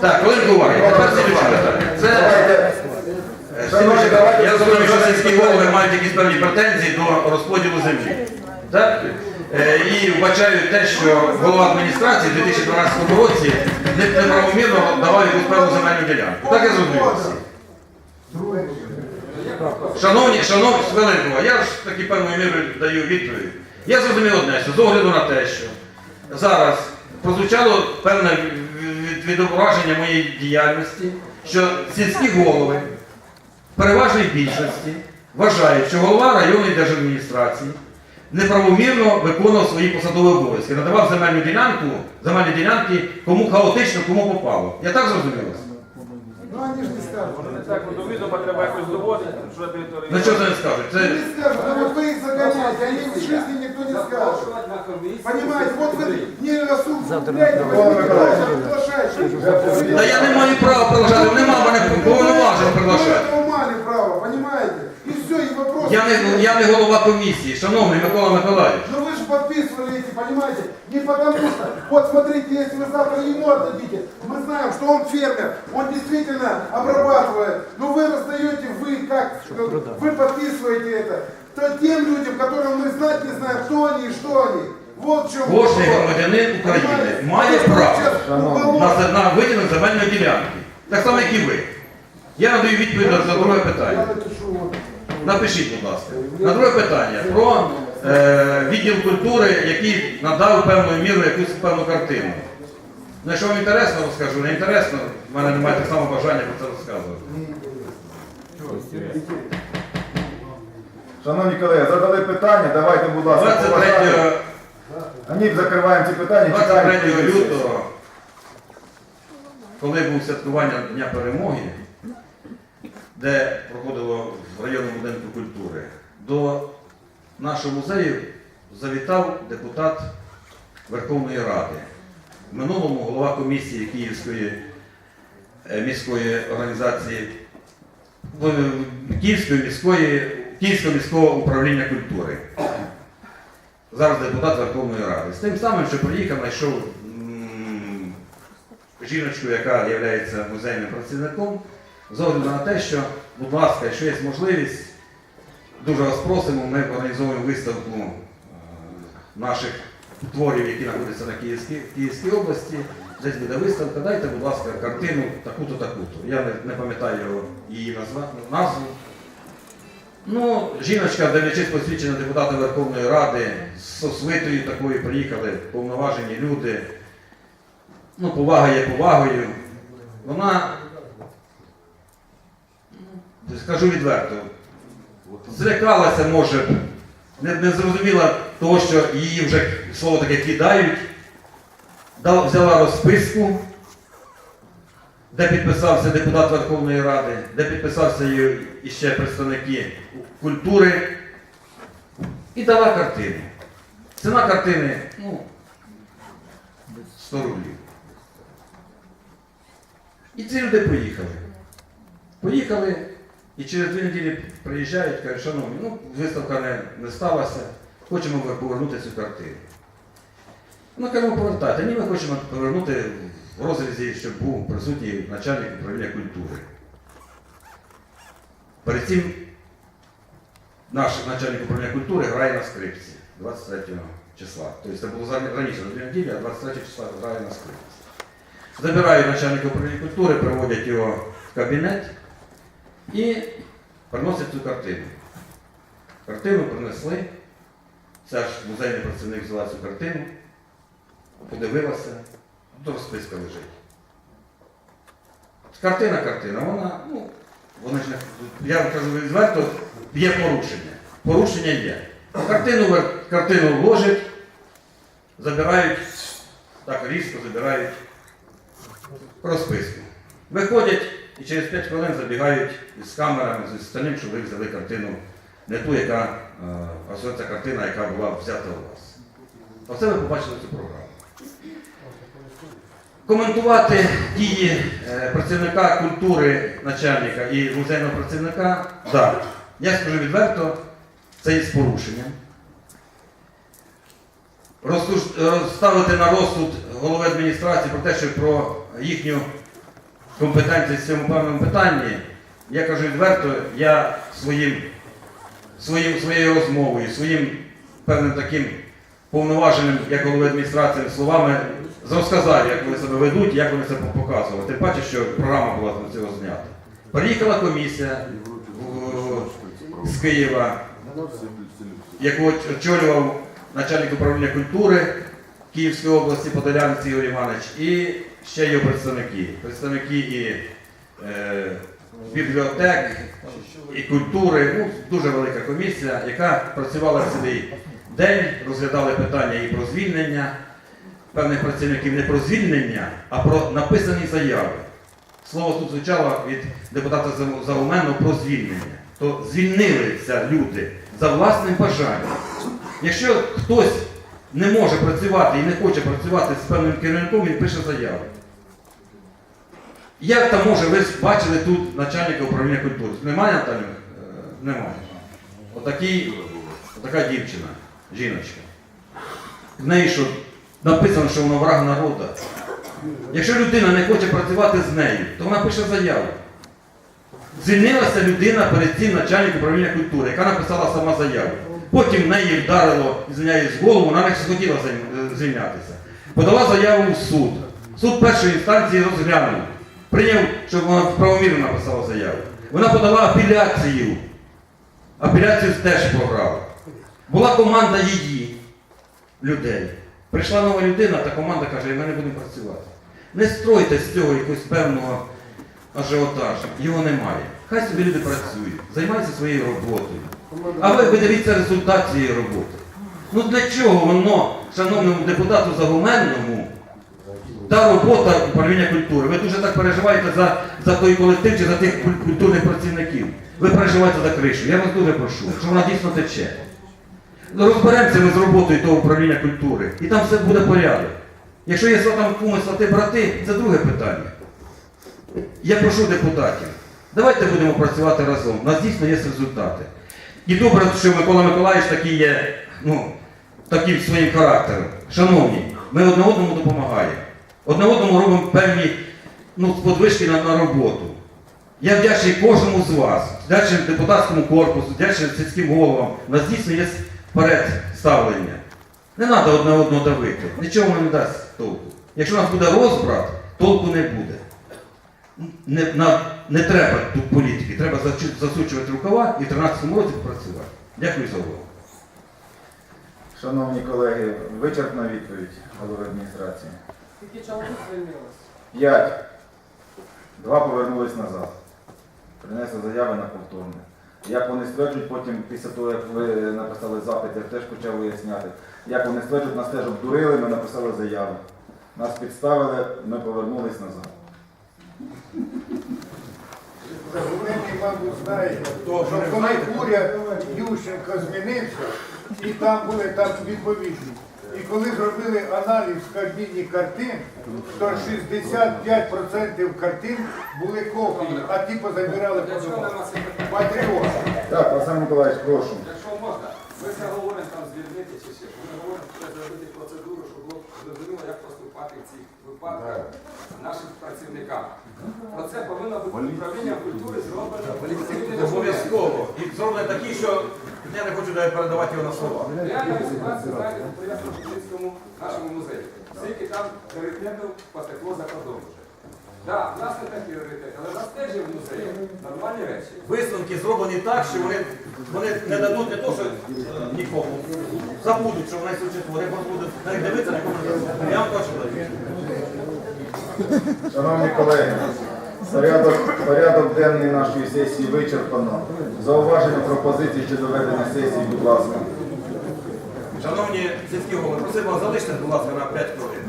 Так, хвилинку уваги. Тепер питання. Це е. Я розумію, що сільські голови мають якісь певні претензії до розподілу землі. Так? Е, І вбачаю те, що голова адміністрації в 2012 році не- неправомірно давав якусь певну земельну ділянку. Так я зрозумів. Шановні, шановні, хвилинку, я ж таки певною мірою даю відповідь. Я зрозумів одне, що з огляду на те, що зараз прозвучало певне відображення моєї діяльності, що сільські голови в переважній більшості вважають, що голова районної держадміністрації неправомірно виконував свої посадові обов'язки, надавав земельну ділянку, земельні ділянки кому хаотично, кому попало. Я так зрозумів вас? Ну они же не скажут. Так, ну, до відома треба якось доводити, що на території. Ну що це не скажуть? Це... Не скажут, но вот вы их загоняете, они в жизни никто не скажет. Понимаете, вот вы не осуждаете, приглашаете. Та я не маю права приглашати, нема мене повноважень приглашати. Вы мали право, понимаете? И все, и вопрос. Я не, я не голова комісії, шановний Микола Миколаївич. Но вы же подписывали эти, понимаете? Не потому что, вот смотрите, если вы завтра ему отдадите, мы знаем, что он фермер, он действительно обрабатывает, но вы раздаете, вы как, вы подписываете это, то тем людям, которым мы знать не знаем, кто они и что они. Вот в чем вопрос. громадянин України має право на, на виділення земельної ділянки. Так само, як і ви. Я надаю відповідь на, на друге питання. Напишіть, будь ласка. На друге питання про е, відділ культури, який надав певною мірою якусь певну картину. Ну, якщо вам інтересно, розкажу, не інтересно, в мене немає так само бажання про це розказувати. Шановні колеги, задали питання, давайте, будь ласка, 23 поважаємо. А ні, закриваємо ці питання, чекаємо. 23 лютого, коли був святкування Дня Перемоги, де проходило в районному будинку культури, до нашого музею завітав депутат Верховної Ради. В минулому голова комісії Київської е, міської організації Київської міської, Київського міського управління культури зараз депутат Верховної Ради. З тим самим, що приїхав, знайшов жіночку, яка є музейним працівником, з огляду на те, що, будь ласка, якщо є можливість, дуже вас просимо, ми організовуємо виставку е, наших творів, які знаходяться на Київській, Київській області. Десь буде виставка, дайте, будь ласка, картину таку-то, таку-то. Я не, не пам'ятаю її назву. Ну, жіночка, дивлячись посвідчення депутата Верховної Ради, з освитою такою приїхали повноважені люди. Ну, повага є повагою. Вона, ну, скажу відверто, злякалася, може, не, не зрозуміла того, що її вже слово таке кидають. Взяла розписку, де підписався депутат Верховної Ради, де підписався і і ще представники культури, і дала картину. Ціна картини ну, 100 рублів. І ці люди поїхали. Поїхали і через дві неділі приїжджають, кажуть, шановні, ну, виставка не, не сталася, хочемо повернути цю картину. Ну, кажемо, повертайте. Ні, ми хочемо повернути в розрізі, щоб був присутній начальник управління культури. Перед цим наш начальник управління культури грає на скрипці 23 числа. Тобто це було раніше на дві неділі, а 23 числа грає на скрипці. Забирають начальника управління культури, приводять його в кабінет і приносять цю картину. Картину принесли. Ця ж музейний працівник взяла цю картину, подивилася, то розписка лежить. Картина, картина, вона, ну, вони ж не, я кажу відверто, є порушення. Порушення є. Картину, картину вложать, забирають, так різко забирають розписку. Виходять і через 5 хвилин забігають із камерами, з остальним, що ви взяли картину, не ту, яка, е, а ця картина, яка була взята у вас. Оце ви побачили цю програму. Коментувати дії е, працівника культури, начальника і музейного працівника, так. Я скажу відверто, це є з порушенням. Розставити на розсуд голови адміністрації про те, що про їхню компетенцію в цьому певному питанні, я кажу відверто, я своїм, своїм, своєю розмовою, своїм певним таким повноваженим, як голови адміністрації, словами розказав, як вони себе ведуть, як вони себе показували. Тим паче, що програма була з цього знята. Приїхала комісія в- з Києва, яку очолював начальник управління культури Київської області Подолянець Ігор Іванович, і ще його представники. Представники і е, бібліотек, і культури. Ну, дуже велика комісія, яка працювала цілий день, розглядали питання і про звільнення певних працівників, не про звільнення, а про написані заяви. Слово тут звучало від депутата Загуменного про звільнення. То звільнилися люди за власним бажанням. Якщо хтось не може працювати і не хоче працювати з певним керівником, він пише заяву. Як там може, ви бачили тут начальника управління культури. Немає Наталі? Е, Немає. Отакий, отака дівчина, жіночка. В неї що написано, що вона враг народу. Якщо людина не хоче працювати з нею, то вона пише заяву. Звільнилася людина перед цим начальник управління культури, яка написала сама заяву. Потім в неї вдарило, в голову, вона не схотіла займ- е, звільнятися. Подала заяву в суд. Суд першої інстанції розглянув. Прийняв, щоб вона правомірно написала заяву. Вона подала апеляцію. Апеляцію теж програла. Була команда її людей. Прийшла нова людина, та команда каже, ми не будемо працювати. Не стройте з цього якогось певного ажіотажу. Його немає. Хай собі люди працюють, займаються своєю роботою. А ви подивіться результат цієї роботи. Ну для чого воно, шановному депутату Загуменному, та робота управління культури? Ви дуже так переживаєте за, за той колектив чи за тих культурних працівників. Ви переживаєте за кришу. Я вас дуже прошу, що вона дійсно тече. Ну, Розберемося з роботою того управління культури, і там все буде порядок. Якщо є там куми, свати, брати, це друге питання. Я прошу депутатів, давайте будемо працювати разом. У нас дійсно є результати. І добре, що Микола Миколаївич такий є, ну, такий своїм характером. Шановні, ми одне одному допомагаємо. Одне одному робимо певні ну, подвижки на, на роботу. Я вдячний кожному з вас, вдячний депутатському корпусу, вдячний сільським головам. У нас дійсно є вперед ставлення. Не треба одне одного давити. Нічого не дасть толку. Якщо у нас буде розбрат, толку не буде. Не, на, не треба тут політики, треба засучувати рукава і в 13-му році попрацювати. Дякую за увагу. Шановні колеги, вичерпна відповідь голови адміністрації. Скільки чоловік звільнилось? П'ять. Два повернулись назад. Принесли заяви на повторне. Як вони стверджують, потім, після того, як ви написали запит, я теж почав виясняти. Як вони стверджують, нас теж обдурили, ми написали заяви. Нас підставили, ми повернулись назад. Загублений, мабуть, знаєте, що коли уряд Ющенко змінився, і там були там відповідні. І коли зробили аналіз в картин, то 65% картин були копії, а ті позабирали по домах. Миколаївич, прошу. Якщо можна, ми це говоримо там звільнити чи ще. Ми говоримо, що зробити процедуру, щоб було зрозуміло, як поступати в цих випадках нашим працівникам. Про це повинно бути управління культури зроблено. Обов'язково. І зроблено такі, що я не хочу навіть передавати його на слова. Реальна ситуація знаєте по Прив'язано-Печинському нашому музеї. Скільки там пріоритетів потекло за кордон вже. Так, в нас не так пріоритет, але в нас теж є в музеї нормальні речі. Висновки зроблені так, що вони, вони не дадуть не то, що е, нікому. Забудуть, що вони существують. Вони будуть на них дивитися, не дадуть. Я вам точно даю. Шановні колеги, порядок, порядок денний нашої сесії вичерпано. Зауваження пропозиції щодо ведення сесії, будь ласка. Шановні сільські голови, просимо вас залиште, будь ласка, на 5 хвилин.